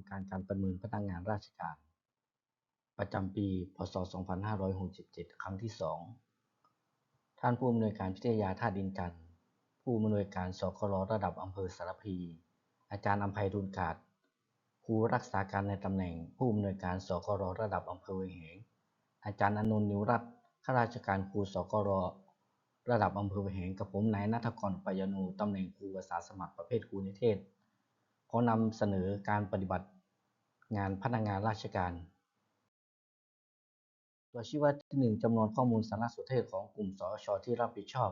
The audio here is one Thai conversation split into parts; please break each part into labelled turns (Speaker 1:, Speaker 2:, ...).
Speaker 1: ำการการประเมินพนักงานราชการ ประจำปี พศ 2567 ครั้งที่ 2 ท่านผู้อำนวยการวิทยาท่าดินจันทร์ผู้อำนวยการสกรระดับอำเภอสารพี อาจารย์อภัยรุนกาศครูรักษาการในตำแหน่ง ผู้อำนวยการสกรระดับอำเภอเวงเหงอาจารย์อนนท์นิวรัตน์ข้าราชการครูสกรระดับอำเภอเวงเหงกับผมนายนัทกรปยานูตำแหน่งครูอาสาสมัครประเภทครูนิเทศ ขอนำเสนอการปฏิบัติงานพนักงานราชการ ตัวชี้วัดที่ 1จำนวนข้อมูลสารสนเทศของกลุ่มสชที่รับผิดชอบ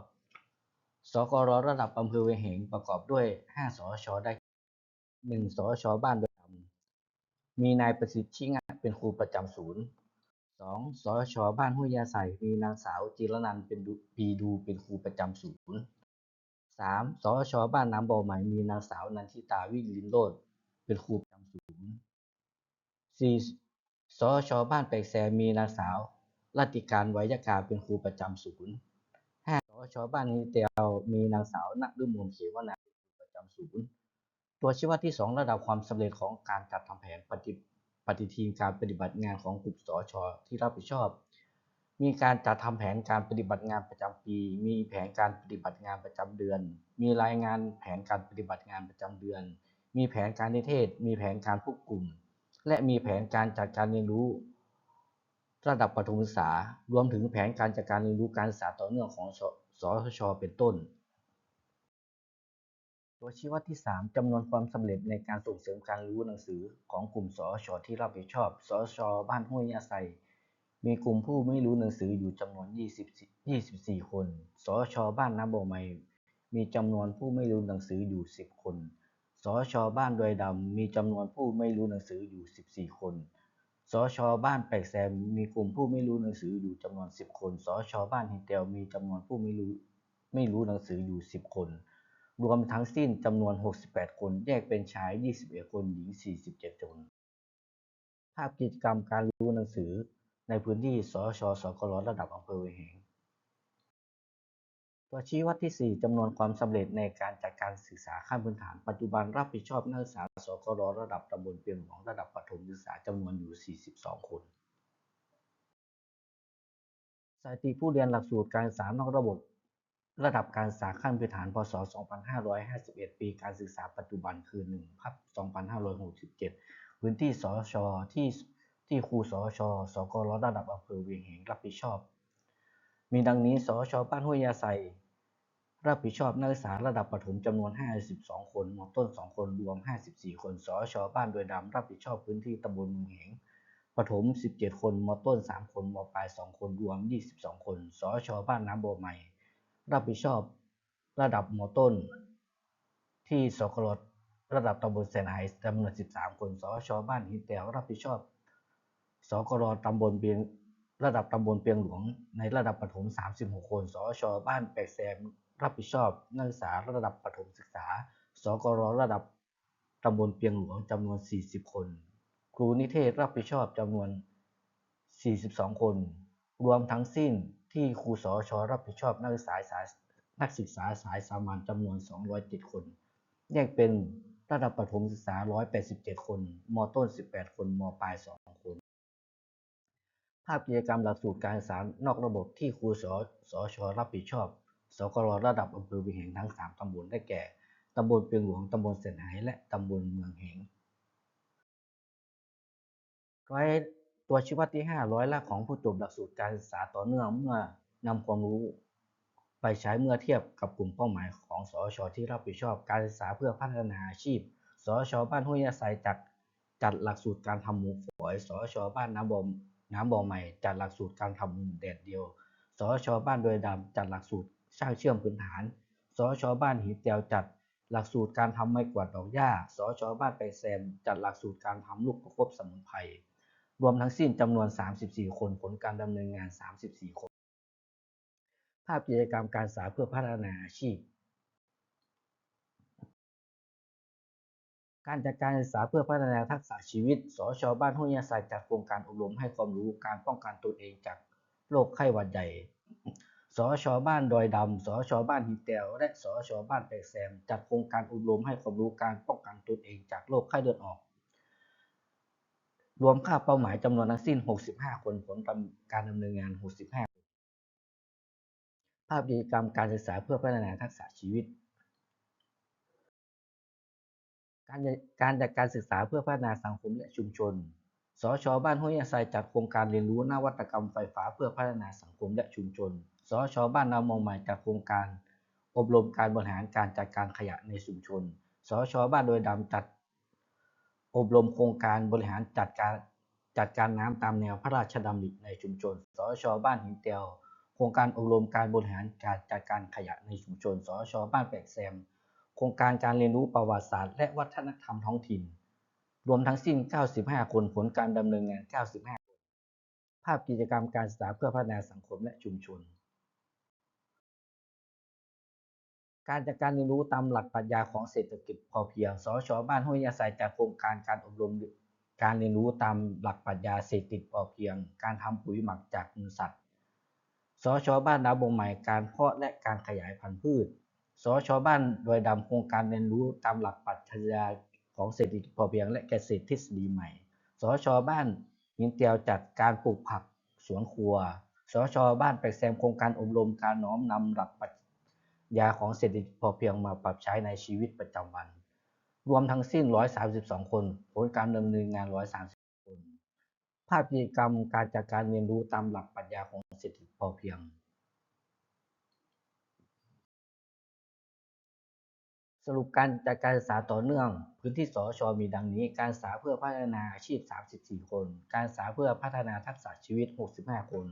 Speaker 1: สกรระดับอำเภอเวงเหงประกอบด้วย 5 สชได้1สชบ้านโดยธรรมมีนายประสิทธิ์ชิงะเป็นครูประจำศูนย์ 2. สชบ้านห้วยยาใสมีนางสาวจิรนันเป็นปีดูเป็นครูประจำศูนย์ 3. สชบ้านน้ำบ่อใหม่มีนางสาวนันทิตาวิลินโรจน์เป็นครูประจำศูนย์ 4. สชบ้านแปลกแซมีนางสาวรัติการไวยกาเป็นครูประจำศูนย์ 5. สชบ้านนิเตียวมีนางสาวนักลืมลเขวนาเป็นครูประจำศูนย์ ตัวชี้วัดที่ 2 ระดับความสำเร็จของการจัดทำแผนปฏิปฏิทินการปฏิบัติงานของกลุ่มสชที่รับผิดชอบ มีการจัดทำแผนการปฏิบัติงานประจำปี มีแผนการปฏิบัติงานประจำเดือน มีรายงานแผนการปฏิบัติงานประจำเดือน มีแผนการนิเทศ มีแผนการควบกลุ่ม และมีแผนการจัดการเรียนรู้ ระดับประถมศึกษา รวมถึงแผนการจัดการเรียนรู้การศึกษาต่อเนื่องของสสชเป็นต้น ตัวชี้วัดที่ 3จำนวนความสำเร็จในการส่งเสริมการรู้หนังสือของกลุ่มสชที่รับผิดชอบสชบ้านห้วยยาไซ มีกลุ่มผู้ไม่รู้หนังสืออยู่จำนวน 20 24 คน สช บ้านน้ำบ่อใหม่ มีจำนวนผู้ไม่รู้หนังสืออยู่ 10 คน สช บ้านดอยดำ มีจำนวนผู้ไม่รู้หนังสืออยู่ 14 คน สช บ้านแปลกแซม มีกลุ่มผู้ไม่รู้หนังสืออยู่จำนวน 10 คน สช บ้านฮิเตลมีจำนวนผู้ไม่รู้ไม่รู้หนังสืออยู่ 10 คน รวมทั้งสิ้นจำนวน 68 คน แยกเป็นชาย 21 คน หญิง 47 คน ภาพกิจกรรมการรู้หนังสือ ในพื้นที่สชสกรระดับอำเภอเวงเหงตัวชี้วัดที่ 4จำนวนความสำเร็จในการจัดการศึกษาขั้นพื้นฐาน ปัจจุบันรับผิดชอบนักศึกษาสกรระดับตำบลเปียงหลวงระดับประถมศึกษาจำนวนอยู่ 42 คนสถิติผู้เรียนหลักสูตรการศึกษานอกระบบระดับการศึกษาขั้นพื้นฐาน พศ 2551 ปี การศึกษาปัจจุบันคือ1พับ2567 พื้นที่สชที่ ที่ครูสช สกรระดับอำเภอเวียงเหงรับผิดชอบ มีดังนี้สช บ้านห้วยยาไซรับผิดชอบนักศึกษาระดับประถมจำนวน 52 คนมต้น 2 คนรวม 54 คนสช บ้านโดยดำรับผิดชอบพื้นที่ตำบลเมืองเหงประถม 17 คนมต้น 3 คนมปลาย 2 คนรวม 22 คนสช บ้านน้ำโบใหม่ รับผิดชอบระดับมต้น ที่สกรระดับตำบลแสนไหจำนวน 13 คนสช บ้านหินแตวรับผิดชอบ สกรตำบลเบียงระดับตำบลเปียงหลวง ในระดับประถม 36 คนสชบ้านแปลกแซม รับผิดชอบ นักศึกษาระดับประถมศึกษา สกรระดับตำบลเปียงหลวงจำนวน 40 คน ครูนิเทศรับผิดชอบจำนวน 42 คน รวมทั้งสิ้นที่ครูสชรับผิดชอบนักศึกษาสายนักศึกษาสายสามัญจำนวน 207 คน แยกเป็นระดับประถมศึกษา 187 คน มต้น 18 คน มปลาย 2 ภาพกิจกรรมหลักสูตรการศึกษานอกระบบที่ครูสสชรับผิดชอบ สกรระดับอำเภอเวียงเหงทั้ง 3 ตำบลได้แก่ ตำบลเปียงหลวง ตำบลเสนไหและตำบลเมืองเหงร้อยตัวชี้วัดที่ 5 ร้อยละของผู้จบหลักสูตรการศึกษาต่อเนื่องเมื่อนำความรู้ ไปใช้เมื่อเทียบกับกลุ่มเป้าหมายของสอชที่รับผิดชอบการศึกษาเพื่อพัฒนาอาชีพ สอชบ้านห้วยยาไซจัดจัดหลักสูตรการทำหมูฝอย สอชบ้านน้ำบ่อ น้ำบ่อใหม่จัดหลักสูตรการทำแดดเดียวสชบ้านโดยดำจัดหลักสูตรช่างเชื่อมพื้นฐานสชบ้านหีเตียวจัดหลักสูตรการทำไม้กวาดดอกหญ้าสชบ้านไปแซม จัดหลักสูตรการทำลูกประคบสมุนไพร รวมทั้งสิ้นจำนวน 34 คน ผลการดำเนินงาน 34 คน ภาพกิจกรรมการศึกษาเพื่อพัฒนาอาชีพ การจัดการศึกษาเพื่อพัฒนาทักษะชีวิต สชบ้านห้วยยาไซจัดโครงการอบรมให้ความรู้การป้องกันตนเองจากโรคไข้หวัดใหญ่ สชบ้านดอยดำ สชบ้านฮิเตลและสชบ้านแปกแซม จัดโครงการอบรมให้ความรู้การป้องกันตนเองจากโรคไข้เลือดออก รวมค่าเป้าหมายจำนวนทั้งสิ้น 65 คนผลการดำเนินงาน 65 ภาพกิจกรรมการศึกษาเพื่อพัฒนาทักษะชีวิต การการจัดการศึกษาเพื่อพัฒนาสังคมและชุมชน สช บ้านห้วยยาไซจัดโครงการเรียนรู้นวัตกรรมไฟฟ้าเพื่อพัฒนาสังคมและชุมชน สช บ้านนามองใหม่จัดโครงการ อบรมการบริหารการจัดการขยะในชุมชน สช บ้านโดยดำจัด อบรมโครงการบริหารจัดการจัดการน้ำตามแนวพระราชดำริในชุมชน สช บ้านหินเตียว โครงการอบรมการบริหารการจัดการขยะในชุมชน สช บ้านแปกแซม ครงการการเรียนรู้ประวัติศาสตร์และวัฒนธรรมท้องถิ่น รวมทั้งสิ้น 95 คนผลการดำเนินงาน 95 คน ภาพกิจกรรมการศึกษาเพื่อพัฒนาสังคมและชุมชน การจัดการเรียนรู้ตามหลักปรัชญาของเศรษฐกิจพอเพียง สช บ้านห้วยยาไซจัดโครงการการอบรมการเรียนรู้ตามหลักปรัชญาเศรษฐกิจพอเพียง การทำปุ๋ยหมักจากมูลสัตว์ สช บ้านนาบงใหม่ การเพาะและการขยายพันธุ์พืช สชบ้านโดยดำโครงการเรียนรู้ตามหลักปรัชญาของเศรษฐกิจพอเพียงและเกษตรทฤษฎีใหม่ สชบ้านหินเตียวจัดการปลูกผักสวนครัว สชบ้านแปกแซมโครงการอบรมการน้อมนำหลักปรัชญาของเศรษฐกิจพอเพียงมาปรับใช้ในชีวิตประจำวัน รวมทั้งสิ้น 132 คน ผลการดำเนินงาน 130 คน ภาพกิจกรรมการจัดการเรียนรู้ตามหลักปรัชญาของเศรษฐกิจพอเพียง สรุปการจัดการศึกษาต่อเนื่อง พื้นที่สชมีดังนี้ การศึกษาเพื่อพัฒนาอาชีพ 34 คน การศึกษาเพื่อพัฒนาทักษะชีวิต 65 คน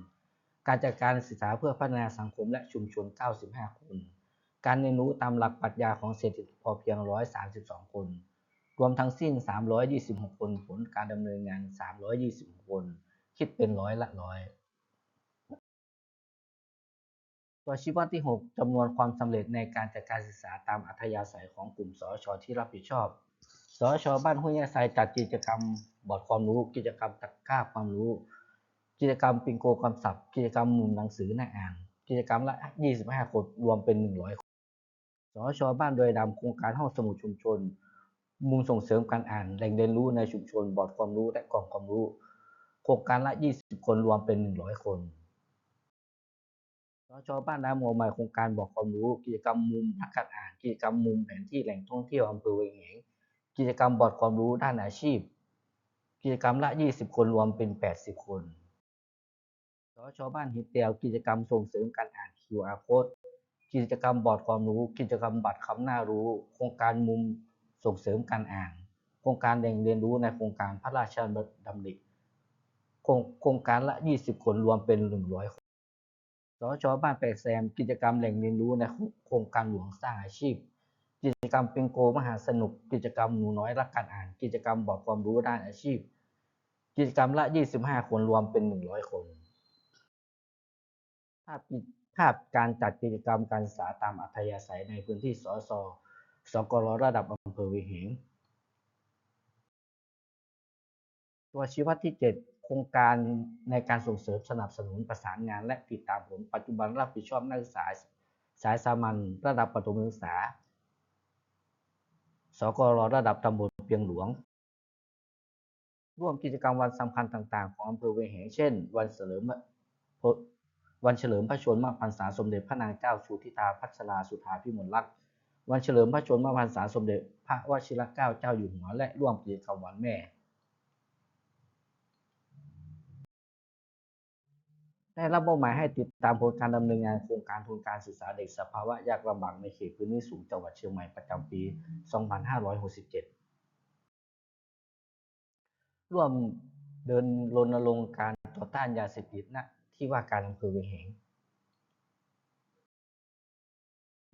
Speaker 1: การจัดการศึกษาเพื่อพัฒนาสังคมและชุมชน 95 คน การเรียนรู้ตามหลักปรัชญาของเศรษฐกิจพอเพียง 132 คน รวมทั้งสิ้น 326 คน ผลการดำเนินงาน 326 คน คิดเป็นร้อยละร้อย ตัวชี้วัดที่ 6จำนวนความสำเร็จในการจัดการศึกษาตามอัธยาศัยของกลุ่มสชที่รับผิดชอบสชบ้านห้วยยาไซจัดกิจกรรมบอร์ดความรู้กิจกรรมตะกร้าความรู้ กิจกรรมปิงโกคำศัพท์ กิจกรรมมุมหนังสือหน้าอ่าน กิจกรรมละ 25 คนรวมเป็น 100 คนสชบ้านโดยดำโครงการห้องสมุดชุมชน มุมส่งเสริมการอ่านแหล่งเรียนรู้ในชุมชนบอร์ดความรู้และกล่องความรู้ โครงการละ 20 คนรวมเป็น 100 คน สชบ้านน้ำหัวใหม่โครงการบอกความรู้ กิจกรรมมุมนักการอ่าน กิจกรรมมุมแผนที่แหล่งท่องเที่ยวอำเภอเวียงแหงกิจกรรมบอร์ดความรู้ด้านอาชีพ กิจกรรมละ 20 คนรวมเป็น 80 คนสชบ้านหินเตียวกิจกรรมส่งเสริมการอ่าน QR code กิจกรรมบอร์ดความรู้ กิจกรรมบัตรคำหน้ารู้ โครงการมุมส่งเสริมการอ่าน โครงการแหล่งเรียนรู้ในโครงการพระราชดำริโครงการละ 20 คนรวมเป็น 100คน สชบ้านแปกแซมกิจกรรมแหล่งเรียนรู้ในโครงการหลวงสร้างอาชีพ กิจกรรมปิงโกมหาสนุก กิจกรรมหนูน้อยรักการอ่าน กิจกรรมบอร์ดความรู้ด้านอาชีพ กิจกรรมละ 25 คนรวมเป็น 100 คน ภาพภาพการจัดกิจกรรมการศึกษาตามอัธยาศัยในพื้นที่สสสกลระดับอำเภอวียงแหงตัวชี้วัดที่ 7 ครงการในการส่งเสริมสนับสนุนประสานงาน และติดตามผลปัจจุบันรับผิดชอบนักศึกษาสายสามัญระดับประถมศึกษา สกลระดับตำบลเปียงหลวง ร่วมกิจกรรมวันสำคัญต่างๆ ของอำเภอเวียงแหงเช่น วันเฉลิมวันเฉลิมพระชนมพรรษาสมเด็จพระนางเจ้าชูทิตาพัชราสุธาพิมลลักษ์วันเฉลิมพระชนมพรรษาสมเด็จพระวชิรเกล้าเจ้าอยู่หัวและร่วมกิจกรรมวันแม่ ได้รับมอบหมายให้ติดตามผลการดำเนินงานโครงการทุนการศึกษาเด็กสภาวะยากลำบากในเขตพื้นที่สูงจังหวัดเชียงใหม่ประจำปี 2567 ร่วมเดินรณรงค์การต่อต้านยาเสพติดณที่ว่าการอำเภอเวียงแหง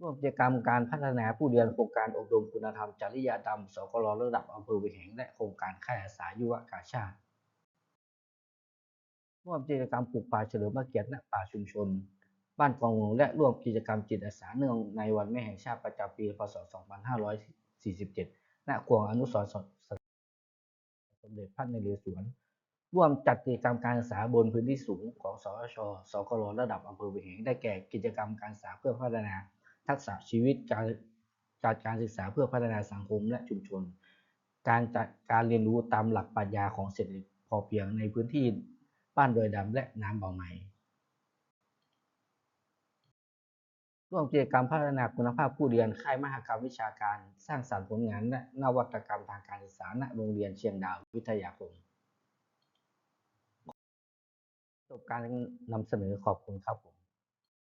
Speaker 1: ร่วมกิจกรรมการพัฒนาผู้เรียนโครงการอบรมคุณธรรมจริยธรรมสกลระดับอำเภอเวียงแหงและโครงการค่ายอาสายุวกาชาติ ร่วมกิจกรรมปลูกป่าเฉลิมพระเกียรติณป่าชุมชน บ้านกองหลวงและร่วมกิจกรรมจิตอาสาเนื่องในวันแม่แห่งชาติประจำปี พศ 2547ณควงอนุสรณ์สมเด็จพระนเรศวร ร่วมจัดกิจกรรมการศึกษาบนพื้นที่สูงของสชสกลระดับอำเภอเวียงแหงได้แก่กิจกรรมการศึกษาเพื่อพัฒนาทักษะชีวิตการจัดการศึกษาเพื่อพัฒนาสังคมและชุมชน การจัดการเรียนรู้ตามหลักปรัชญาของเศรษฐกิจพอเพียงในพื้นที่ บ้านดยดำและน้ำเบาไหม ร่วมกิจกรรมพัฒนาคุณภาพผู้เรียน ค่ายมหกรรมวิชาการ สร้างสรรค์ผลงานและนวัตกรรมทางการศึกษาณโรงเรียนเชียงดาววิทยาคมจบการนำเสนอขอบคุณครับผม